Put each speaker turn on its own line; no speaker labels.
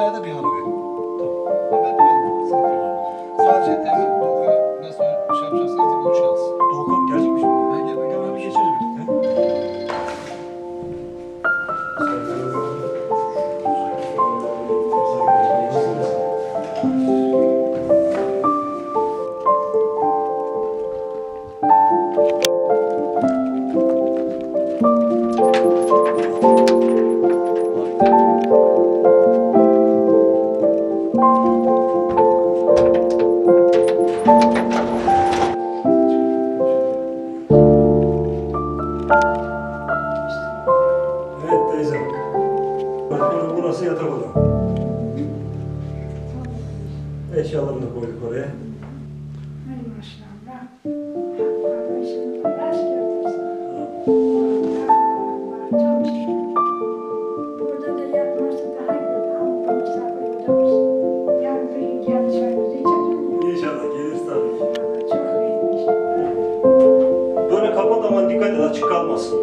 来的比较 Evet teyze. Burası yatak odam. Eşyalarını koyduk oraya.
Hayır maşallah.
dikkat et açık kalmasın.